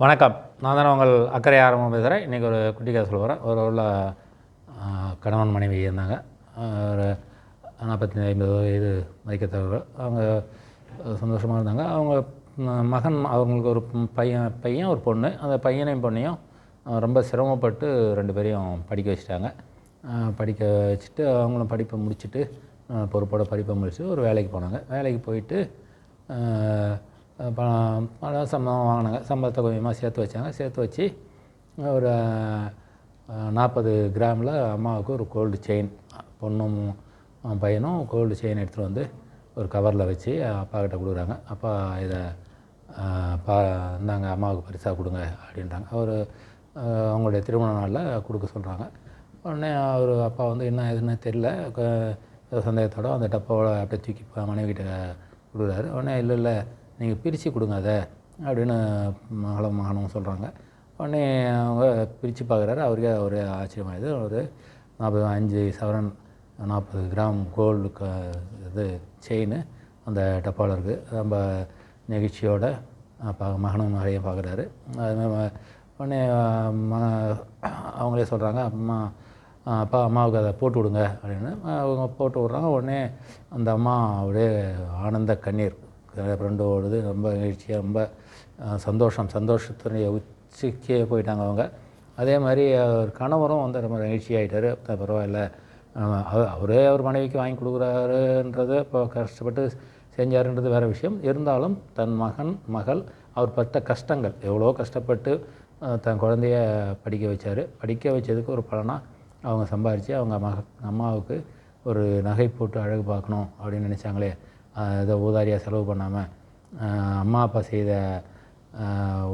வணக்கம். நான் தானே உங்கள் அக்கறை ஆரம்பம் பேசுகிறேன் இன்றைக்கி ஒரு குட்டி கதை சொல்ல போகிறேன் ஒரு உள்ள கணவன் மனைவி இருந்தாங்க. ஒரு நாற்பத்தி ஐம்பது வயது மதிக்கத்தவர்கள். அவங்க சந்தோஷமாக இருந்தாங்க. அவங்க மகன் அவங்களுக்கு ஒரு பையன் பையன் ஒரு பொண்ணு. அந்த பையனையும் பொண்ணையும் ரொம்ப சிரமப்பட்டு ரெண்டு பேரையும் படிக்க வச்சுட்டாங்க. படிக்க வச்சுட்டு அவங்களும் படிப்பை முடிச்சுட்டு பொறுப்போட படிப்பை முடிச்சுட்டு ஒரு வேலைக்கு போனாங்க. வேலைக்கு போயிட்டு பணம் பணம் சம்பளம் வாங்கினாங்க. சம்பளத்தை கொஞ்சமாக சேர்த்து வச்சாங்க. சேர்த்து வச்சு ஒரு நாற்பது கிராமில் அம்மாவுக்கு ஒரு கோல்டு செயின் பொண்ணும் பையனும் கோல்டு செயின் எடுத்துகிட்டு வந்து ஒரு கவரில் வச்சு அப்பாக்கிட்ட கொடுக்குறாங்க. அப்பா இதை பா இந்தாங்க அம்மாவுக்கு பரிசாக கொடுங்க அப்படின்றாங்க. அவர் அவங்களுடைய திருமண நாளில் கொடுக்க சொல்கிறாங்க உடனே அவர் அப்பா வந்து என்ன எதுன்னு தெரில க- சந்தேகத்தோட அந்த டப்பாவோட அப்படியே தூக்கி ப- கொடுக்குறாரு. உடனே இல்லை இல்லை. நீங்கள் பிரித்து கொடுங்க அதை அப்படின்னு மகளும் மகனும் சொல்கிறாங்க உடனே அவங்க பிரித்து பார்க்குறாரு. அவருக்கே ஒரு ஆச்சரியமாயுது ஒரு நாற்பது அஞ்சு சவரன் நாற்பது கிராம் கோல்டு க இது செயின் அந்த டப்பாவில் இருக்குது ரொம்ப நெகிழ்ச்சியோட பா மகனும் மகளையும் பார்க்குறாரு. அதுமாதிரி உடனே ம அவங்களே சொல்கிறாங்க அம்மா அப்பா அம்மாவுக்கு அதை போட்டு விடுங்க அப்படின்னு. அவங்க போட்டு விட்றாங்க. உடனே அந்த அம்மா அப்படியே ஆனந்த கண்ணீர். ரெண்டு ஓடுது. ரொம்ப மகிழ்ச்சியாக ரொம்ப சந்தோஷம். சந்தோஷத்தினுடைய உச்சிக்கே போயிட்டாங்க அவங்க. அதே மாதிரி அவர் கணவரும் வந்து ரொம்ப நெகிழ்ச்சியாகிட்டார் பரவாயில்ல. அவர் அவரே அவர் மனைவிக்கு வாங்கி கொடுக்குறாருன்றது இப்போ கஷ்டப்பட்டு செஞ்சாருன்றது வேறு விஷயம். இருந்தாலும் தன் மகன் மகள் அவர் பட்ட கஷ்டங்கள் எவ்வளோ கஷ்டப்பட்டு தன் குழந்தைய படிக்க வச்சார். படிக்க வச்சதுக்கு ஒரு பலனாக அவங்க சம்பாரித்து அவங்க மக அம்மாவுக்கு ஒரு நகை போட்டு அழகு பார்க்கணும் அப்படின்னு நினச்சாங்களே. இதை ஊதாரியாக செலவு பண்ணாமல் அம்மா அப்பா செய்த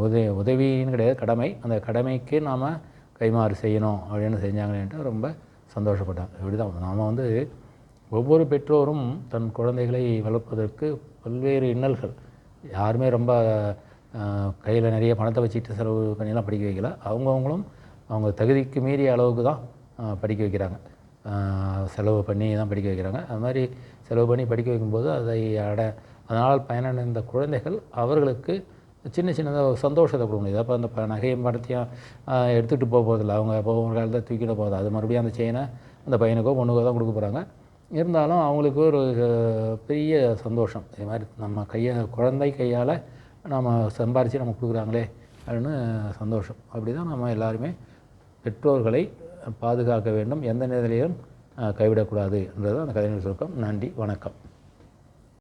உதவி உதவின்னு கிடையாது கடமை. அந்த கடமைக்கு நாம் கைமாறு செய்யணும் அப்படின்னு செஞ்சாங்களேன்ட்டு ரொம்ப சந்தோஷப்பட்டாங்க. இப்படி தான் நாம் வந்து ஒவ்வொரு பெற்றோரும் தன் குழந்தைகளை வளர்ப்பதற்கு பல்வேறு இன்னல்கள். யாருமே ரொம்ப கையில் நிறைய பணத்தை வச்சுட்டு செலவு பண்ணிலாம் படிக்க வைக்கல. அவங்கவுங்களும் அவங்க தகுதிக்கு மீறிய அளவுக்கு தான் படிக்க வைக்கிறாங்க. செலவு பண்ணி தான் படிக்க வைக்கிறாங்க. அது மாதிரி செலவு பண்ணி படிக்க வைக்கும்போது அதை அட அதனால் பயனடைந்த குழந்தைகள் அவர்களுக்கு சின்ன சின்னதாக சந்தோஷத்தை கொடுக்க முடியுது அப்போ அந்த ப- நகையும் பணத்தையும் எடுத்துகிட்டு போக போகிறதில்ல அவங்க இப்போ ஒரு காலத்தில் தூக்கிட போகிறது அது மறுபடியும் அந்த செயினை அந்த பையனுக்கோ பொண்ணுக்கோ தான் கொடுக்க போகிறாங்க இருந்தாலும் அவங்களுக்கு ஒரு பெரிய சந்தோஷம். இது மாதிரி நம்ம கையை குழந்தை கையால் நம்ம சம்பாரித்து நம்ம கொடுக்குறாங்களே அப்படின்னு சந்தோஷம். அப்படி தான் நம்ம எல்லாருமே பெற்றோர்களை பாதுகாக்க வேண்டும். எந்த நிலையிலும் கைவிடக்கூடாது. என்றது அந்த கதையின் சுருக்கம். நன்றி வணக்கம்.